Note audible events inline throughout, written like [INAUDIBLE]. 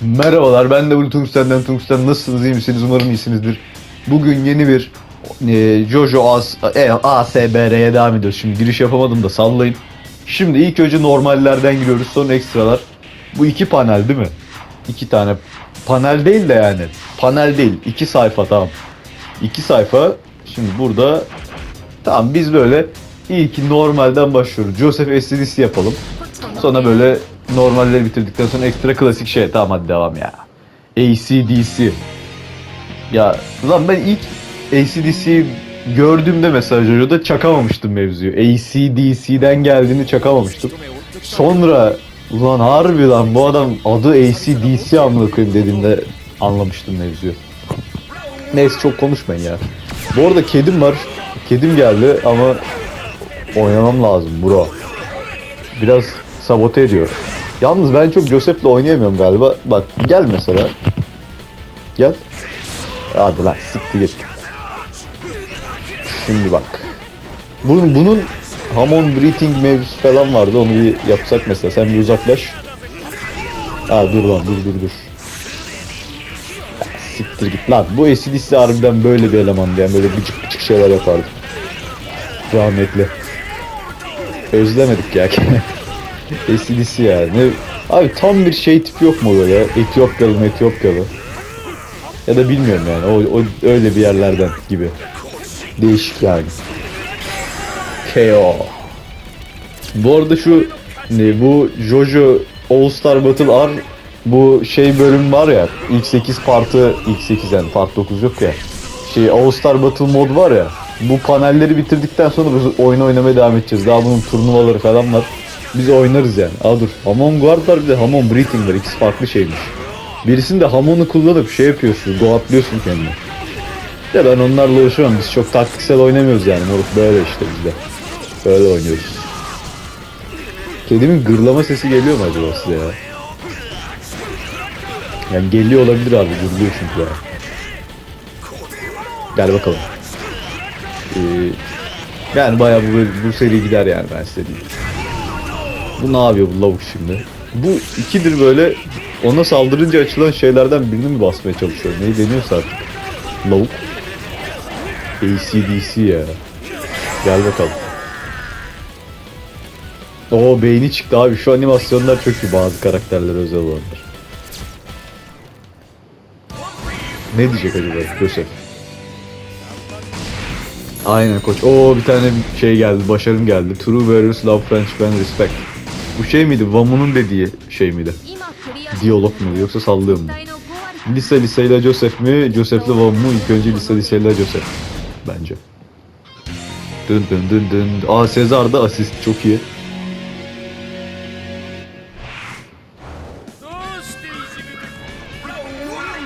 Merhabalar ben de Ulu Tungsten'den Tungsten nasılsınız iyi misiniz umarım iyisinizdir. Bugün yeni bir e, Jojo As, e, ASBR'ye devam ediyoruz. Şimdi giriş yapamadım da sallayın. Şimdi ilk önce normallerden giriyoruz sonra ekstralar. Bu iki panel değil mi? İki tane panel değil de yani panel değil iki sayfa tamam. İki sayfa şimdi burada tamam biz böyle ilk normalden başlıyoruz. Joseph SDC yapalım. Sonra böyle normalleri bitirdikten sonra ekstra klasik şey tamam hadi devam ya. ACDC. Ya lan ben ilk ACDC'yi gördüğümde mesela Jojo'da çakamamıştım mevzuyu. ACDC'den geldiğini çakamamıştım. Sonra ulan harbi lan bu adam adı ACDC amına koyayım dediğimde anlamıştım mevzuyu. Neyse çok konuşmayın ya. Bu arada kedim var. Kedim geldi ama oynamam lazım bro. Biraz sabote ediyor. Yalnız ben çok Joseph'le oynayamıyorum galiba. Bak gel mesela. Gel. Hadi lan siktir git. Şimdi bak. Bunun, bunun Hamon Breathing mevzusu falan vardı. Onu bir yapsak mesela. Sen bir uzaklaş. Ha dur lan dur dur dur. Siktir git lan. Bu ACDC harbiden böyle bir elemandı yani. Böyle gıcık gıcık şeyler yapardı. Rahmetli. Özlemedik ya. [LAUGHS] ACDC yani. Abi tam bir şey tipi yok mu böyle? Etiyopyalı Etiyopyalı. Ya da bilmiyorum yani. O, o öyle bir yerlerden gibi. Değişik yani. KO. Bu arada şu ne bu Jojo All Star Battle R bu şey bölüm var ya ilk 8 partı ilk 8 yani part 9 yok ya. Şey All Star Battle mod var ya. Bu panelleri bitirdikten sonra biz oyun oynamaya devam edeceğiz. Daha bunun turnuvaları falan var. Biz oynarız yani. Aa dur. Hamon Guard var bir de Hamon Breathing var. İkisi farklı şeymiş. Birisinde Hamon'u kullanıp şey yapıyorsun. Goatlıyorsun kendini. Ya ben onlarla uğraşamam. Biz çok taktiksel oynamıyoruz yani. Moruk böyle işte bizde. Böyle oynuyoruz. Kedimin gırlama sesi geliyor mu acaba size ya? Yani geliyor olabilir abi. Gırlıyor çünkü ya. Gel bakalım. Ee, yani bayağı bu, bu seri gider yani ben size diyeyim. Bu ne yapıyor bu lavuk şimdi? Bu ikidir böyle ona saldırınca açılan şeylerden birini mi basmaya çalışıyor? Neyi deniyorsa artık. Lavuk. ACDC ya. Gel bakalım. Oo beyni çıktı abi. Şu animasyonlar çok iyi bazı karakterler özel olanlar. Ne diyecek acaba Joseph? Aynen koç. Oo bir tane şey geldi, başarım geldi. True Warriors Love, Friendship and Respect. Bu şey miydi? Vamun'un dediği şey miydi? Diyalog mu yoksa sallıyor mu? Lisa ile Joseph mi? Joseph'le Vamun mu? İlk önce Lisa ile Joseph. Bence. Dın dın dın dın. Aa Sezar da asist çok iyi.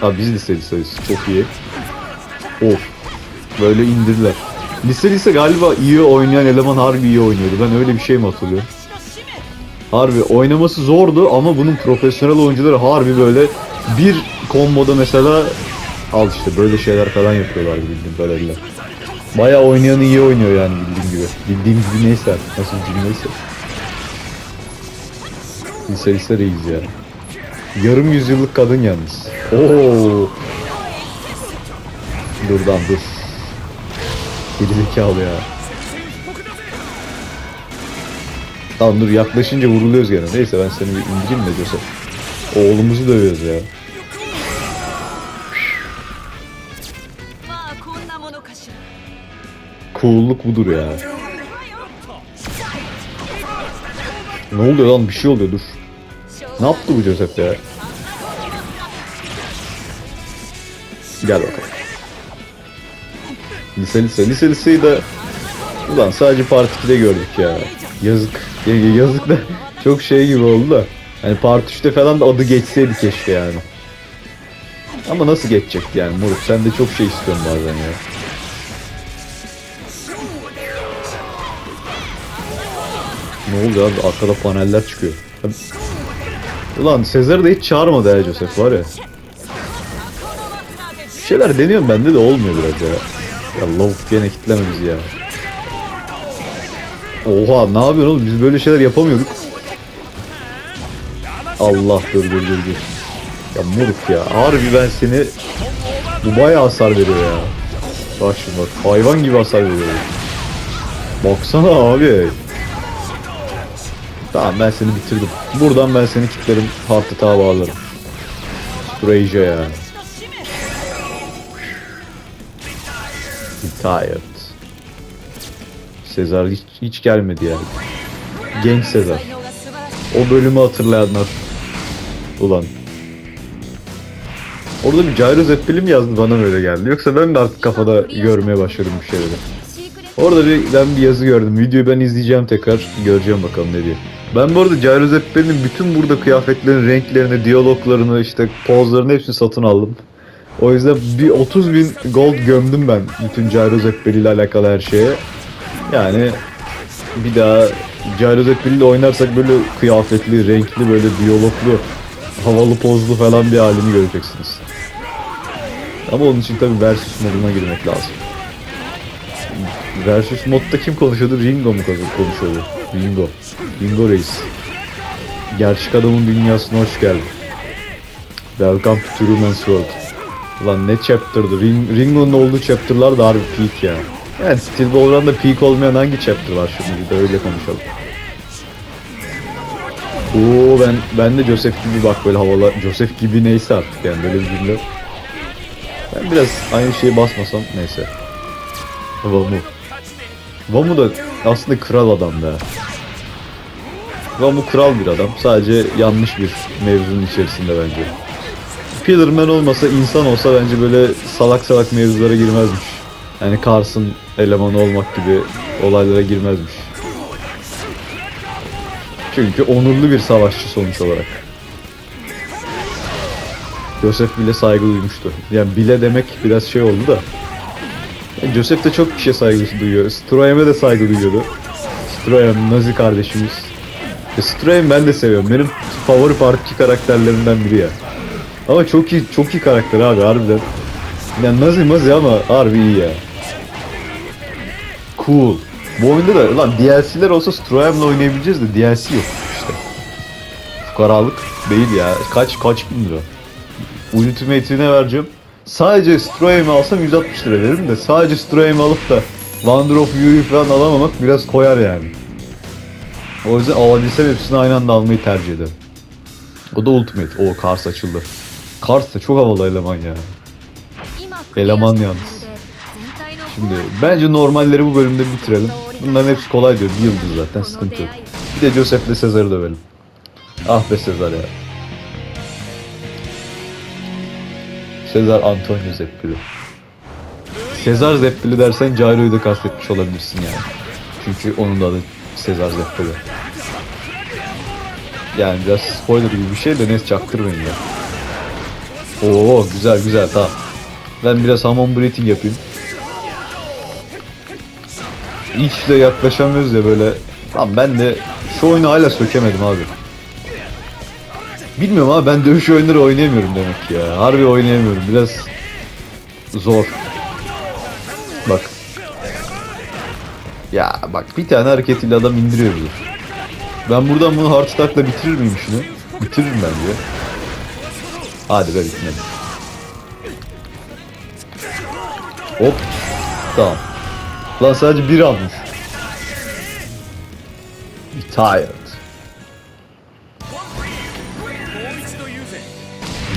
Abi biz Lisa Lisa'yız. Çok iyi. Of. Böyle indirdiler. Lise lise galiba iyi oynayan eleman harbi iyi oynuyordu. Ben öyle bir şey mi hatırlıyorum? Harbi oynaması zordu ama bunun profesyonel oyuncuları harbi böyle bir komboda mesela al işte böyle şeyler falan yapıyorlar bildiğim kadarıyla. Bayağı oynayan iyi oynuyor yani bildiğim gibi. Bildiğim gibi neyse artık, nasıl bir neyse. Lise lise reis ya. Yarım yüzyıllık kadın yalnız. Oo. Dur lan dur. Gerizekalı ya. Tamam dur yaklaşınca vuruluyoruz gene. Neyse ben seni bir indireyim de diyorsa. Oğlumuzu dövüyoruz ya. Cool'luk budur ya. Ne oluyor lan bir şey oluyor dur. Ne yaptı bu Joseph ya? Gel bakalım. Lise lise lise liseyi de Ulan sadece Part 2'de gördük ya. Yazık. Ya- ya- Yazık da çok şey gibi oldu da. Hani Part 3'te falan da adı geçseydi keşke yani. Ama nasıl geçecekti yani Moruk sen de çok şey istiyorsun bazen ya. Ne oldu abi arkada paneller çıkıyor. Ulan Sezar'ı da hiç çağırmadı ya Joseph var ya. Bir şeyler deniyorum bende de olmuyor biraz ya. Ya lavuk gene kitleme bizi ya. Oha ne yapıyorsun oğlum biz böyle şeyler yapamıyorduk. Allah dur dur dur dur. Ya moruk ya. Harbi ben seni... Bu bayağı hasar veriyor ya. Bak şimdi bak. Hayvan gibi hasar veriyor. Baksana abi. Tamam ben seni bitirdim. Buradan ben seni kilitlerim. Heart attack'a bağlarım. Stranger ya. Tired. Sezar hiç, hiç gelmedi yani. Genç Sezar. O bölümü hatırlayanlar. Ulan. Orada bir Gyro Zeppelin mi yazdı bana böyle geldi. Yoksa ben mi artık kafada görmeye başladım bir şeyleri. Orada bir, ben bir yazı gördüm. Videoyu ben izleyeceğim tekrar. Göreceğim bakalım ne diyor. Ben bu arada Gyro Zeppelin'in bütün burada kıyafetlerin renklerini, diyaloglarını, işte pozlarını hepsini satın aldım. O yüzden bir 30 bin gold gömdüm ben bütün Gyro Zeppelin ile alakalı her şeye. Yani bir daha Zeppelin ile oynarsak böyle kıyafetli, renkli, böyle diyaloglu, havalı pozlu falan bir halini göreceksiniz. Ama onun için tabi versus moduna girmek lazım. Versus modda kim konuşuyordu? Ringo mu konuşuyordu? Ringo. Ringo Reis. Gerçek adamın dünyasına hoş geldin. Welcome to True Man's World. Ulan ne chapter'dı? Ring, Ringo'nun olduğu chapter'lar da harbi peak ya. Yani Steel Ballrun'da peak olmayan hangi chapter var şimdi? De öyle konuşalım. Oo ben ben de Joseph gibi bak böyle havalı Joseph gibi neyse artık yani böyle bir cümle. Ben biraz aynı şeyi basmasam neyse. Vamu. Vamu da aslında kral adam be. Vamu kral bir adam. Sadece yanlış bir mevzunun içerisinde bence. Pillarman olmasa insan olsa bence böyle salak salak mevzulara girmezmiş. Yani Kars'ın elemanı olmak gibi olaylara girmezmiş. Çünkü onurlu bir savaşçı sonuç olarak. Joseph bile saygı duymuştu. Yani bile demek biraz şey oldu da. Yani Joseph de çok kişiye saygı duyuyor. Stroyem'e de saygı duyuyordu. Stroyem, Nazi kardeşimiz. E, ben de seviyorum. Benim favori parti karakterlerimden biri ya. Ama çok iyi, çok iyi karakter abi harbiden. Yani Nazi mazi ama harbi iyi ya. Cool. Bu oyunda da lan DLC'ler olsa Stroheim'le oynayabileceğiz de DLC yok işte. Fukaralık değil ya. Kaç kaç bin lira. Ultimate'ine vereceğim. Sadece Stroheim'i alsam 160 lira veririm de sadece Stroheim'i alıp da Wander of Fury falan alamamak biraz koyar yani. O yüzden alabilsem hepsini aynı anda almayı tercih ederim. O da Ultimate. O Kars açıldı. Kars da çok havalı eleman ya. Eleman yalnız. Şimdi bence normalleri bu bölümde bitirelim. Bunların hepsi kolay diyor. Bir yıldız zaten sıkıntı yok. Bir de Joseph'le Sezar'ı dövelim. Ah be Sezar ya. Sezar Antonio Zeppeli. Sezar Zeppeli dersen Cairo'yu da kastetmiş olabilirsin yani. Çünkü onun da adı Sezar Zeppeli. Yani biraz spoiler gibi bir şey de neyse çaktırmayın ya. Oo güzel güzel tamam. Ben biraz hamon breathing yapayım. De yaklaşamıyoruz ya böyle. Tamam ben de şu oyunu hala sökemedim abi. Bilmiyorum abi ben dövüş oyunları oynayamıyorum demek ki ya. Harbi oynayamıyorum. Biraz zor. Bak. Ya bak bir tane hareketiyle adam indiriyor bizi. Ben buradan bunu hard stack'la bitirir miyim şunu? Bitiririm bence. Hadi be bitmedi. Hop. Tamam. Lan sadece bir almış. Tired.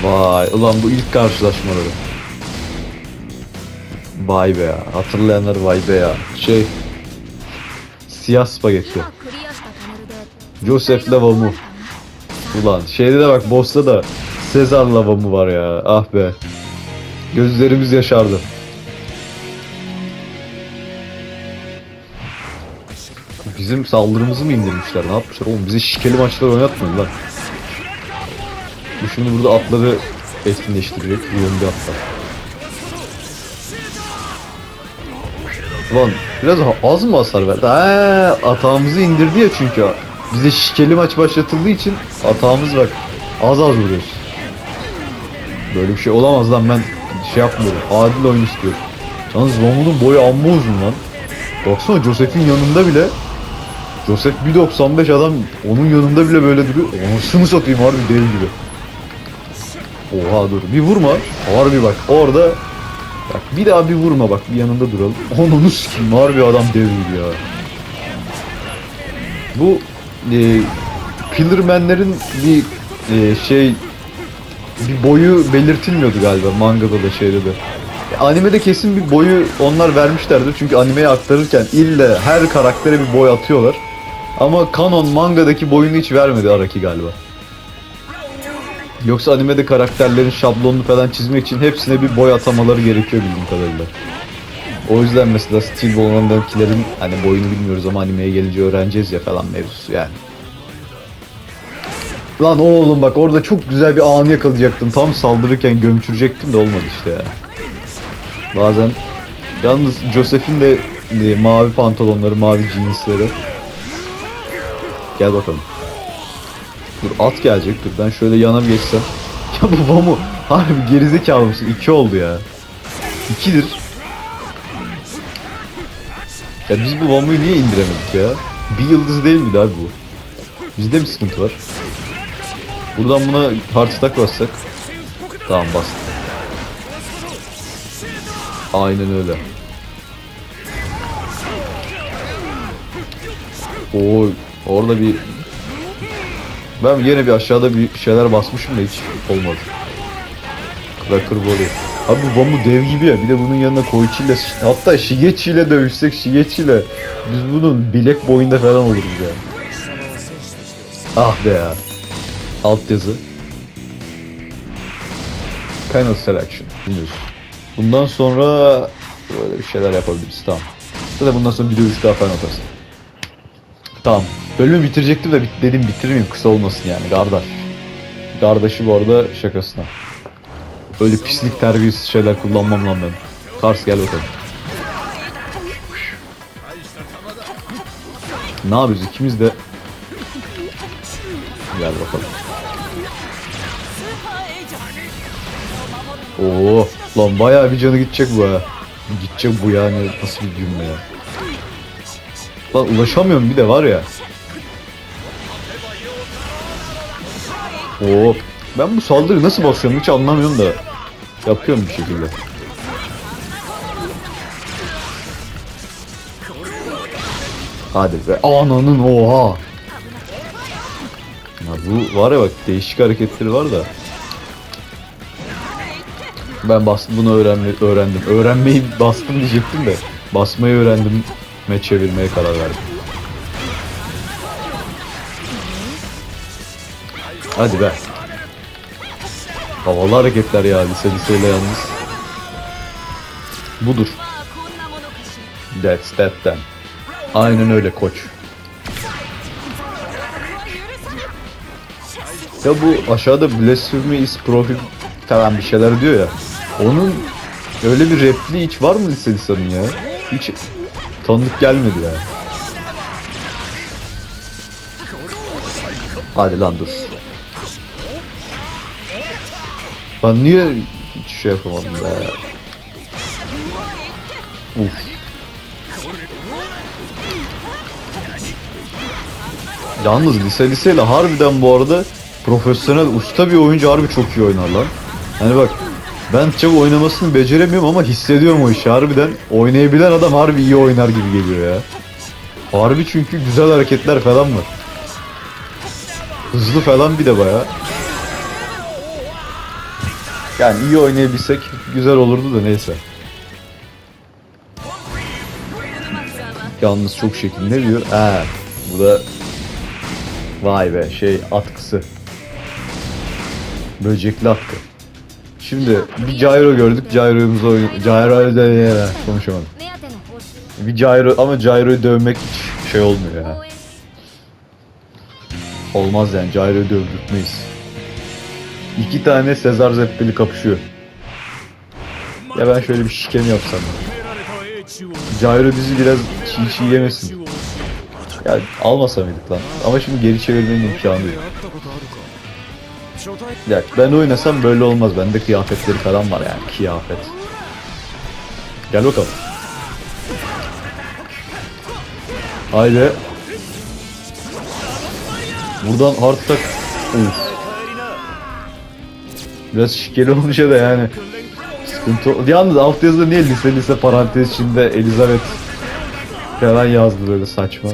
Vay ulan bu ilk karşılaşmaları. Vay be ya. Hatırlayanlar vay be ya. Şey. Siyah spagetti. Joseph Lavamu. Ulan şeyde de bak boss'ta da Sezar Lavamu var ya. Ah be. Gözlerimiz yaşardı. Bizim saldırımızı mı indirmişler? Ne yapmışlar oğlum? Bize şikeli maçlar oynatmayın lan. Bu şimdi burada atları etkinleştirecek. Yönde atlar. Ulan biraz az mı hasar verdi? Ha, atağımızı indirdi ya çünkü. Bize şikeli maç başlatıldığı için atağımız bak az az vuruyoruz. Böyle bir şey olamaz lan ben şey yapmıyorum. Adil oyun istiyorum. Yalnız Romu'nun boyu amma uzun lan. Baksana Joseph'in yanında bile Joseph 1.95 adam onun yanında bile böyle duruyor. Anasını satayım harbi dev gibi. Oha dur bir vurma. Harbi bak orada Bak bir daha bir vurma bak bir yanında duralım. Onu sikim harbi adam dev gibi ya. Bu e, Pillarman'lerin bir e, şey bir boyu belirtilmiyordu galiba mangada da şeyde de. Animede kesin bir boyu onlar vermişlerdir çünkü animeye aktarırken ille her karaktere bir boy atıyorlar. Ama kanon mangadaki boyunu hiç vermedi Araki galiba. Yoksa animede karakterlerin şablonunu falan çizmek için hepsine bir boy atamaları gerekiyor bildiğim kadarıyla. O yüzden mesela Steel Ball'undakilerin hani boyunu bilmiyoruz ama animeye gelince öğreneceğiz ya falan mevzusu yani. Lan oğlum bak orada çok güzel bir anı yakalayacaktım. Tam saldırırken gömçürecektim de olmadı işte ya. Bazen yalnız Joseph'in de e, mavi pantolonları, mavi jeansleri. Gel bakalım. Dur at gelecek dur ben şöyle yana bir geçsem. [LAUGHS] Ya bu Vamu harbi gerizekalı mısın? İki oldu ya. İkidir. Ya biz bu Vamu'yu niye indiremedik ya? Bir yıldız değil miydi abi bu? Bizde mi sıkıntı var? Buradan buna hard stack bassak. Tamam bastık. Aynen öyle. Oo, orada bir ben yine bir aşağıda bir şeyler basmışım da hiç olmadı. Cracker Volley. Abi bu Vamu dev gibi ya. Bir de bunun yanına Koichi ile hatta Shigechi ile dövüşsek Shigechi ile biz bunun bilek boyunda falan oluruz ya. Ah be ya. Alt yazı. Of selection. Bilmiyoruz. Bundan sonra böyle bir şeyler yapabiliriz. Tamam. Zaten bundan sonra bir dövüş daha falan atarsın. Tamam. Bölümü bitirecektim de bit dedim bitirmeyeyim kısa olmasın yani kardeş. Kardeşi bu arada şakasına. Öyle pislik terbiyesiz şeyler kullanmam lan ben. Kars gel bakalım. Ne yapıyoruz ikimiz de Gel bakalım. Oo, lan bayağı bir canı gidecek bu ha. Gidecek bu yani nasıl bir cümle ya. Lan ulaşamıyorum bir de var ya. Oo, ben bu saldırıyı nasıl basıyorum hiç anlamıyorum da. Yapıyorum bir şekilde. Hadi be ananın oha. Ya bu var ya bak değişik hareketleri var da. Ben bastım bunu öğrenme, öğrendim. Öğrenmeyi bastım diyecektim de basmayı öğrendim ve çevirmeye karar verdim. Hadi be. Havalı hareketler yani seni söyle yalnız. Budur. That's that then. Aynen öyle koç. Ya bu aşağıda Blasphemy is Profit falan bir şeyler diyor ya. Onun öyle bir repli hiç var mı lisanın ya? Hiç tanıdık gelmedi ya. Hadi lan dur. Ben niye hiç şey yapamadım be? Uf. Yalnız lise liseyle harbiden bu arada profesyonel usta bir oyuncu harbi çok iyi oynar lan. Hani bak ben çok oynamasını beceremiyorum ama hissediyorum o işi harbiden. Oynayabilen adam harbi iyi oynar gibi geliyor ya. Harbi çünkü güzel hareketler falan var. Hızlı falan bir de baya. Yani iyi oynayabilsek güzel olurdu da neyse. Yalnız çok şekil ne diyor? Ee, bu da vay be şey atkısı. Böcekli atkı. Şimdi bir gyro gördük. Gyro'yumuzu oyn gyro de konuşamadım. Bir gyro ama gyro'yu dövmek hiç şey olmuyor ya. Olmaz yani gyro'yu dövdürtmeyiz. İki tane Sezar Zeppeli kapışıyor. Ya ben şöyle bir şikem yapsam. Gyro bizi biraz çiğ çiğ yemesin. Ya almasa mıydık lan? Ama şimdi geri çevirmenin imkanı yok. Ya ben oynasam böyle olmaz. Bende kıyafetleri falan var yani. Kıyafet. Gel bakalım. Haydi. Buradan hard attack. Uf. Biraz şikeli olunca da yani sıkıntı Yalnız alt yazıda niye lise lise parantez içinde Elizabeth falan yazdı böyle saçma.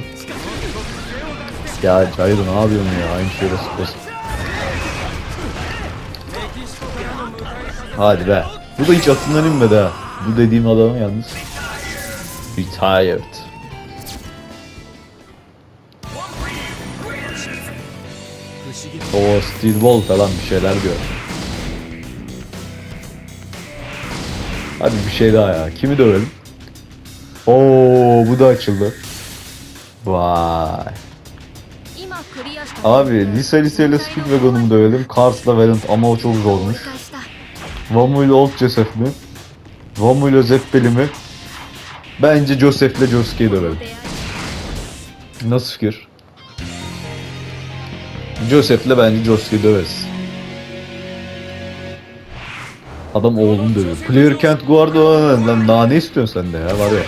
Ya Cayro ne yapıyorsun ya aynı şeyle sıkıyorsun. Hadi be. Bu da hiç atından inmedi ha. Bu dediğim adam yalnız. Retired. O Steel Ball falan bir şeyler diyor. Hadi bir şey daha ya. Kimi dövelim? Oo bu da açıldı. Vay. Abi lise liseyle Speedwagon'u mu dövelim? Kars'la Valent ama o çok zormuş. Vamu ile Old Joseph mi? Vamu ile Zeppeli mi? Bence Joseph ile Josuke'yi dövelim. Nasıl fikir? Joseph'le bence Josuke'yi döveriz. Adam oğlunu dövüyor. Player can't on. Lan daha ne istiyorsun sen de ya var ya.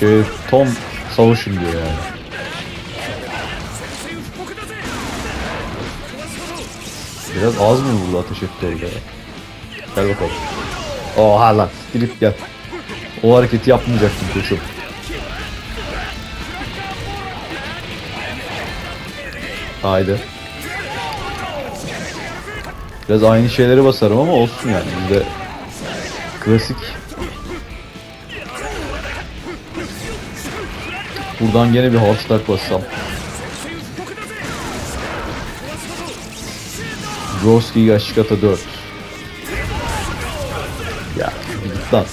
Şey Tom savaşın diyor yani. Biraz az mı vurdu ateş etti orada ya? Gel bakalım. Oha lan. Gidip gel. O hareketi yapmayacaktım koşup. Haydi. Biraz aynı şeyleri basarım ama olsun yani bizde klasik. Buradan gene bir half bassam. Roski Ashikata 4. Ya git lan.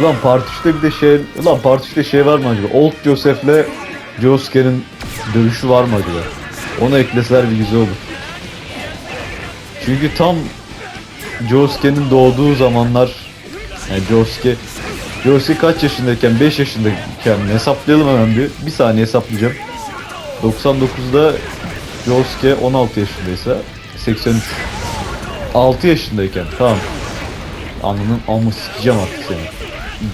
Ulan Part 3'te bir de şey... Ulan Part 3'te şey var mı acaba? Old Joseph'le Josuke'nin dövüşü var mı acaba? Onu ekleseler bir güzel olur. Çünkü tam Josuke'nin doğduğu zamanlar yani Josuke Josuke kaç yaşındayken 5 yaşındayken hesaplayalım hemen bir. Bir saniye hesaplayacağım. 99'da Josuke 16 yaşındaysa 83 6 yaşındayken tamam. Ananın amı sikeceğim artık seni.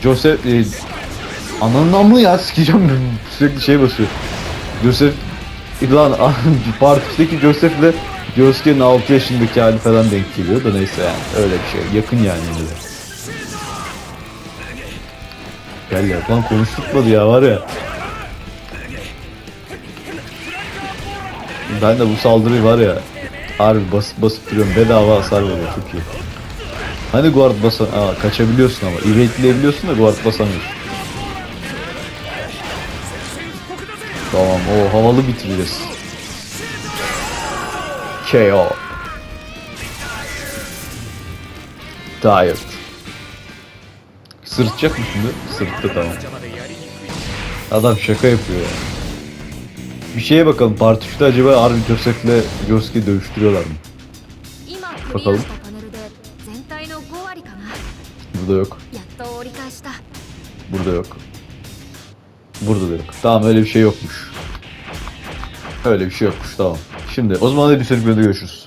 Joseph e, ananın amı ya sikeceğim [LAUGHS] sürekli şey basıyor. Joseph lan [LAUGHS] partideki Joseph'le Josuke'nin 6 yaşındaki hali falan denk geliyor da neyse yani öyle bir şey yakın yani yine de. Gel ya lan konuşturmadı ya var ya. Ben de bu saldırıyı var ya harbi basıp basıp duruyorum bedava hasar veriyor çok iyi. Hani guard basan Aa, kaçabiliyorsun ama evadeleyebiliyorsun da guard basamıyorsun. Tamam o havalı bitiririz. KO. Tired. Sırtacak mı şimdi? Sırttı tamam. Adam şaka yapıyor. Yani. Bir şeye bakalım. Part 3'te acaba Armin Joseph'le Josuke dövüştürüyorlar mı? Bakalım. Burada yok. Burada yok. Burada da yok. Tamam öyle bir şey yokmuş. Öyle bir şey yokmuş tamam. Şimdi o zaman da bir sonraki bölümde görüşürüz.